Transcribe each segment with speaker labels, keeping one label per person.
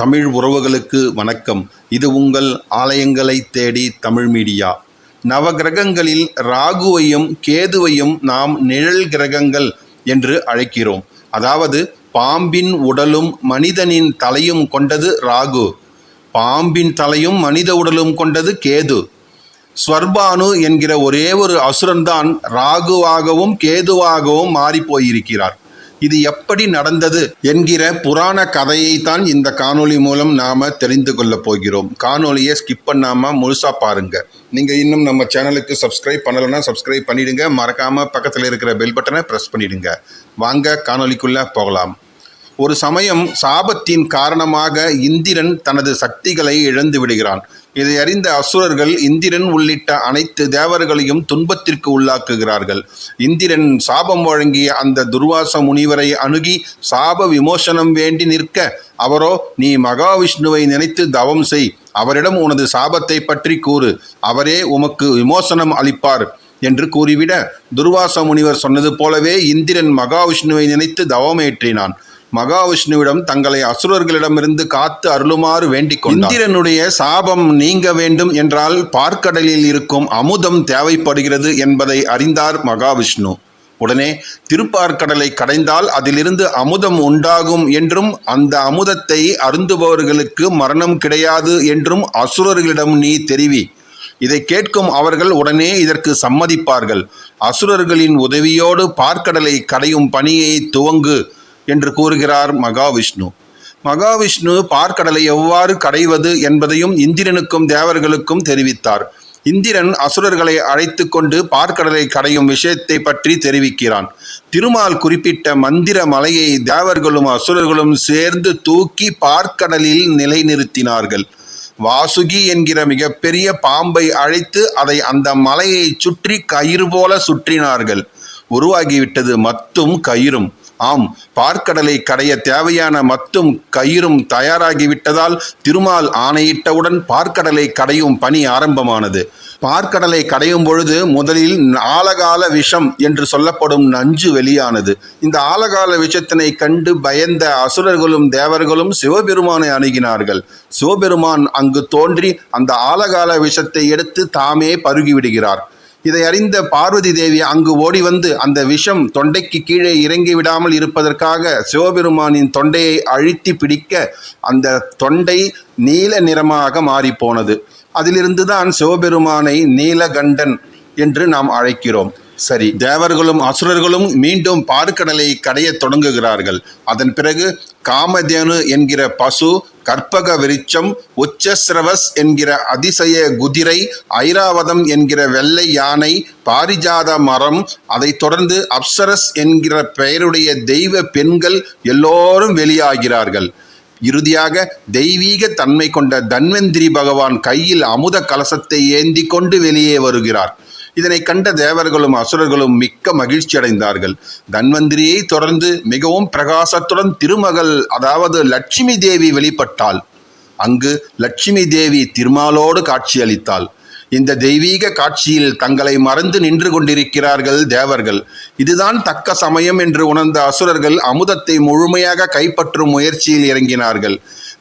Speaker 1: தமிழ் உறவுகளுக்கு வணக்கம். இது உங்கள் ஆலயங்களை தேடி தமிழ் மீடியா. நவகிரகங்களில் ராகுவையும் கேதுவையும் நாம் நிழல் கிரகங்கள் என்று அழைக்கிறோம். அதாவது பாம்பின் உடலும் மனிதனின் தலையும் கொண்டது ராகு. பாம்பின் தலையும் மனித உடலும் கொண்டது கேது. ஸ்வர்பானு என்கிற ஒரே ஒரு அசுரன்தான் ராகுவாகவும் கேதுவாகவும் மாறிப்போயிருக்கிறார். இது எப்படி நடந்தது என்கிற புராண கதையை தான் இந்த காணொளி மூலம் நாம தெரிந்து கொள்ள போகிறோம். காணொலியை ஸ்கிப் பண்ணாம முழுசா பாருங்க. நீங்க இன்னும் நம்ம சேனலுக்கு சப்ஸ்கிரைப் பண்ணலைன்னா சப்ஸ்கிரைப் பண்ணிடுங்க. மறக்காம பக்கத்தில் இருக்கிற பெல் பட்டனை பிரஸ் பண்ணிடுங்க. வாங்க காணொலிக்குள்ள போகலாம். ஒரு சமயம் சாபத்தின் காரணமாக இந்திரன் தனது சக்திகளை இழந்து விடுகிறான். இதை அறிந்த அசுரர்கள் இந்திரன் உள்ளிட்ட அனைத்து தேவர்களையும் துன்பத்திற்கு உள்ளாக்குகிறார்கள். இந்திரன் சாபம் வழங்கிய அந்த துர்வாச முனிவரை அணுகி சாப விமோசனம் வேண்டி நிற்க அவரோ நீ மகாவிஷ்ணுவை நினைத்து தவம் செய். அவரிடம் உனது சாபத்தை பற்றி கூறு. அவரே உமக்கு விமோசனம் அளிப்பார் என்று கூறிவிட துர்வாச முனிவர் சொன்னது போலவே இந்திரன் மகாவிஷ்ணுவை நினைத்து தவமேற்றினான். மகாவிஷ்ணுவிடம் தங்களை அசுரர்களிடமிருந்து காத்து அருளுமாறு வேண்டிக் இந்திரனுடைய சாபம் நீங்க வேண்டும் என்றால் பார்க்கடலில் இருக்கும் அமுதம் தேவைப்படுகிறது என்பதை அறிந்தார் மகாவிஷ்ணு. உடனே திருப்பார்க்கடலை கடைந்தால் அதிலிருந்து அமுதம் உண்டாகும் என்றும் அந்த அமுதத்தை அருந்துபவர்களுக்கு மரணம் கிடையாது என்றும் அசுரர்களிடம் நீ தெரிவி. இதை கேட்கும் அவர்கள் உடனே இதற்கு சம்மதிப்பார்கள். அசுரர்களின் உதவியோடு பார்க்கடலை கடையும் பணியை துவங்கு. என்று கூறுகிறார் மகாவிஷ்ணு. மகாவிஷ்ணு பார்க்கடலை எவ்வாறு கடைவது என்பதையும் இந்திரனுக்கும் தேவர்களுக்கும் தெரிவித்தார். இந்திரன் அசுரர்களை அழைத்து கொண்டு பார்க்கடலை கடையும் விஷயத்தை பற்றி தெரிவிக்கிறான். திருமால் குறிப்பிட்ட மந்திர மலையை தேவர்களும் அசுரர்களும் சேர்ந்து தூக்கி பார்க்கடலில் நிலைநிறுத்தினார்கள். வாசுகி என்கிற மிகப்பெரிய பாம்பை அழைத்து அதை அந்த மலையை சுற்றி கயிறு போல சுற்றினார்கள். உருவாகிவிட்டது மத்தும் கயிறும். ஆம் பார்க்கடலை கடைய தேவையான மத்தும் கயிறும் தயாராகிவிட்டதால் திருமால் ஆணையிட்டவுடன் பார்க்கடலை கடையும் பணி ஆரம்பமானது. பார்க்கடலை கடையும் பொழுது முதலில் ஆலகால விஷம் என்று சொல்லப்படும் நஞ்சு வெளியானது. இந்த ஆலகால விஷத்தினை கண்டு பயந்த அசுரர்களும் தேவர்களும் சிவபெருமானை அணுகினார்கள். சிவபெருமான் அங்கு தோன்றி அந்த ஆலகால விஷத்தை எடுத்து தாமே பருகிவிடுகிறார். இதை அறிந்த பார்வதி தேவி அங்கு ஓடி வந்து அந்த விஷம் தொண்டைக்கு கீழே இறங்கி விடாமல் இருப்பதற்காக சிவபெருமானின் தொண்டையை அழுத்தி பிடிக்க அந்த தொண்டை நீல நிறமாக மாறிப்போனது. அதிலிருந்து தான் சிவபெருமானை நீலகண்டன் என்று நாம் அழைக்கிறோம். சரி. தேவர்களும் அசுரர்களும் மீண்டும் பாற்கடலை கடையத் தொடங்குகிறார்கள். அதன் பிறகு காமதேனு என்கிற பசு கற்பக விருட்சம் உச்சஸ்ரவஸ் என்கிற அதிசய குதிரை ஐராவதம் என்கிற வெள்ளை யானை பாரிஜாத மரம் அதைத் தொடர்ந்து அப்சரஸ் என்கிற பெயருடைய தெய்வ பெண்கள் எல்லோரும் வெளியாகிறார்கள். இறுதியாக தெய்வீக தன்மை கொண்ட தன்வந்திரி பகவான் கையில் அமுத கலசத்தை ஏந்தி கொண்டு வெளியே வருகிறார். இதனை கண்ட தேவர்களும் அசுரர்களும் மிக்க மகிழ்ச்சி அடைந்தார்கள். தன்வந்திரியை தொடர்ந்து மிகவும் பிரகாசத்துடன் திருமகள் அதாவது லட்சுமி தேவி வெளிப்பட்டாள். அங்கு லட்சுமி தேவி திருமாலோடு காட்சியளித்தாள். இந்த தெய்வீக காட்சியில் தங்களை மறந்து நின்று கொண்டிருக்கிறார்கள் தேவர்கள். இதுதான் தக்க சமயம் என்று உணர்ந்த அசுரர்கள் அமுதத்தை முழுமையாக கைப்பற்றும் முயற்சியில் இறங்கினார்கள்.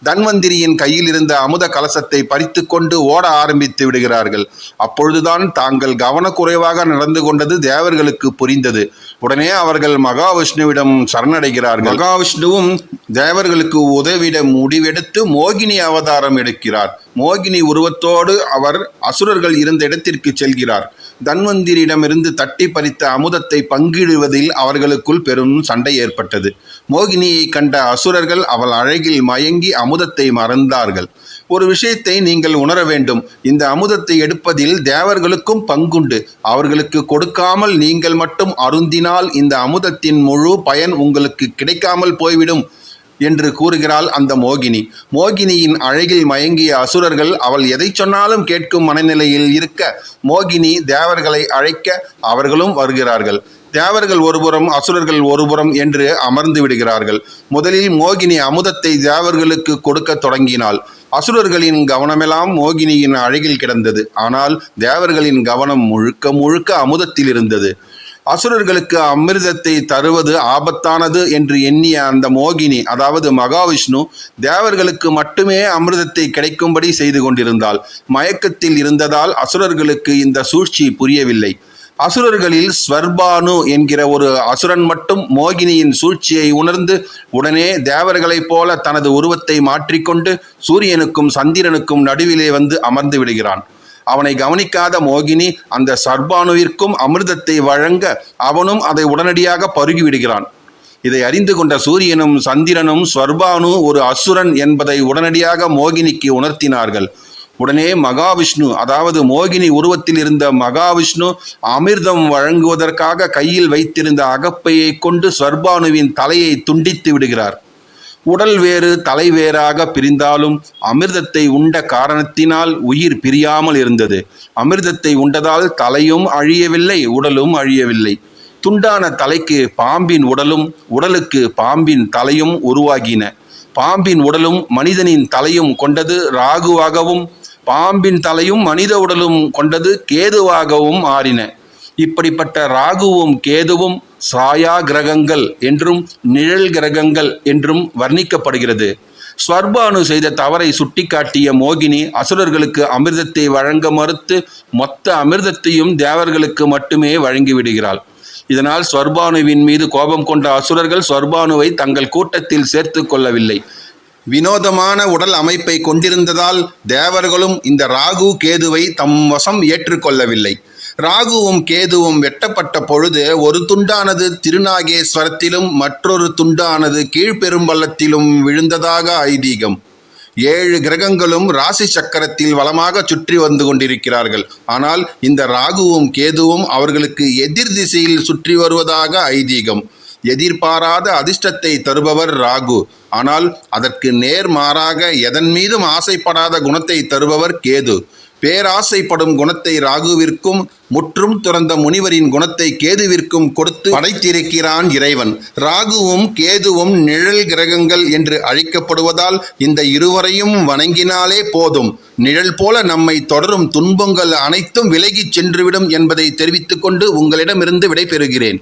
Speaker 1: தன்வந்திரியின் கையில் இருந்த அமுத கலசத்தை பறித்து கொண்டு ஓட ஆரம்பித்து விடுகிறார்கள். அப்பொழுதுதான் தாங்கள் கவனக்குறைவாக நடந்து கொண்டது தேவர்களுக்கு புரிந்தது. உடனே அவர்கள் மகாவிஷ்ணுவிடம் சரணடைகிறார்கள். மகாவிஷ்ணுவும் தேவர்களுக்கு உதவிட முடிவெடுத்து மோகினி அவதாரம் எடுக்கிறார். மோகினி உருவத்தோடு அவர் அசுரர்கள் இருந்த இடத்திற்கு செல்கிறார். தன்வந்திரியிடமிருந்து தட்டி பறித்த அமுதத்தை பங்கிடுவதில் அவர்களுக்குள் பெரும் சண்டை ஏற்பட்டது. மோகினியை கண்ட அசுரர்கள் அவள் அழகில் மயங்கி அமுதத்தை மறந்தார்கள். ஒரு விஷயத்தை நீங்கள் உணர வேண்டும். இந்த அமுதத்தை எடுப்பதில் தேவர்களுக்கும் பங்குண்டு. அவர்களுக்கு கொடுக்காமல் நீங்கள் மட்டும் அருந்தினால் இந்த அமுதத்தின் முழு பயன் உங்களுக்கு கிடைக்காமல் போய்விடும் என்று கூறுகிறாள் அந்த மோகினி. மோகினியின் அழகில் மயங்கிய அசுரர்கள் அவள் எதை சொன்னாலும் கேட்கும் மனநிலையில் இருக்க மோகினி தேவர்களை அழைக்க அவர்களும் வருகிறார்கள். தேவர்கள் ஒருபுறம் அசுரர்கள் ஒருபுறம் என்று அமர்ந்து விடுகிறார்கள். முதலில் மோகினி அமுதத்தை தேவர்களுக்கு கொடுக்க தொடங்கினாள். அசுரர்களின் கவனமெல்லாம் மோகினியின் அழகில் கிடந்தது. ஆனால் தேவர்களின் கவனம் முழுக்க முழுக்க அமுதத்தில் இருந்தது. அசுரர்களுக்கு அமிர்தத்தை தருவது ஆபத்தானது என்று எண்ணிய அந்த மோகினி அதாவது மகாவிஷ்ணு தேவர்களுக்கு மட்டுமே அமிர்தத்தை கிடைக்கும்படி செய்து கொண்டிருந்தாள். மயக்கத்தில் இருந்ததால் அசுரர்களுக்கு இந்த சூழ்ச்சி புரியவில்லை. அசுரர்களில் ஸ்வர்பானு என்கிற ஒரு அசுரன் மட்டும் மோகினியின் சூழ்ச்சியை உணர்ந்து உடனே தேவர்களைப் போல தனது உருவத்தை மாற்றிக்கொண்டு சூரியனுக்கும் சந்திரனுக்கும் நடுவிலே வந்து அமர்ந்து விடுகிறான். அவனை கவனிக்காத மோகினி அந்த சர்பானுவிற்கும் அமிர்தத்தை வழங்க அவனும் அதை உடனடியாக பருகிவிடுகிறான் இதை அறிந்து கொண்ட சூரியனும் சந்திரனும் ஸ்வர்பானு ஒரு அசுரன் என்பதை உடனடியாக மோகினிக்கு உணர்த்தினார்கள். உடனே மகாவிஷ்ணு அதாவது மோகினி உருவத்தில் இருந்த மகாவிஷ்ணு அமிர்தம் வழங்குவதற்காக கையில் வைத்திருந்த அகப்பையை கொண்டு ஸ்வர்பானுவின் தலையை துண்டித்து விடுகிறார். உடல் வேறு தலை வேறாக பிரிந்தாலும் அமிர்தத்தை உண்ட காரணத்தினால் உயிர் பிரியாமல் இருந்தது. அமிர்தத்தை உண்டதால் தலையும் அழியவில்லை உடலும் அழியவில்லை. துண்டான தலைக்கு பாம்பின் உடலும் உடலுக்கு பாம்பின் தலையும் உருவாகின. பாம்பின் உடலும் மனிதனின் தலையும் கொண்டது. ராகுவாகவும் பாம்பின் தலையும் மனித உடலும் கொண்டது கேதுவாகவும் ஆறின இப்படிப்பட்ட ராகுவும் கேதுவும் சாயா கிரகங்கள் என்றும் நிழல் கிரகங்கள் என்றும் வர்ணிக்கப்படுகிறது. ஸ்வர்பானு செய்த தவறை சுட்டிக்காட்டிய மோகினி அசுரர்களுக்கு அமிர்தத்தை வழங்க மறுத்து மொத்த அமிர்தத்தையும் தேவர்களுக்கு மட்டுமே வழங்கிவிடுகிறாள் இதனால் ஸ்வர்பானுவின் மீது கோபம் கொண்ட அசுரர்கள் ஸ்வர்பானுவை தங்கள் கூட்டத்தில் சேர்த்து கொள்ளவில்லை. வினோதமான உடல் அமைப்பை கொண்டிருந்ததால் தேவர்களும் இந்த ராகு கேதுவை தம் வசம் ஏற்றுக்கொள்ளவில்லை. ராகுவும் கேதுவும் வெட்டப்பட்ட பொழுது ஒரு துண்டானது திருநாகேஸ்வரத்திலும் மற்றொரு துண்டானது கீழ்பெரும்பள்ளத்திலும் விழுந்ததாக ஐதீகம். ஏழு கிரகங்களும் ராசி சக்கரத்தில் வளமாக சுற்றி வந்து கொண்டிருக்கிறார்கள். ஆனால் இந்த ராகுவும் கேதுவும் அவர்களுக்கு எதிர் திசையில் சுற்றி வருவதாக ஐதீகம். எதிர்பாராத அதிர்ஷ்டத்தை தருபவர் ராகு. ஆனால் அதற்கு நேர்மாறாக எதன் மீதும் ஆசைப்படாத குணத்தை தருபவர் கேது. பேராசைப்படும் குணத்தை ராகுவிற்கும் முற்றும் துறந்த முனிவரின் குணத்தை கேதுவிற்கும் கொடுத்து படைத்திருக்கிறான் இறைவன். ராகுவும் கேதுவும் நிழல் கிரகங்கள் என்று அழைக்கப்படுவதால் இந்த இருவரையும் வணங்கினாலே போதும். நிழல் போல நம்மை தொடரும் துன்பங்கள் அனைத்தும் விலகிச் சென்றுவிடும் என்பதை தெரிவித்துக்கொண்டு உங்களிடமிருந்து விடைபெறுகிறேன்.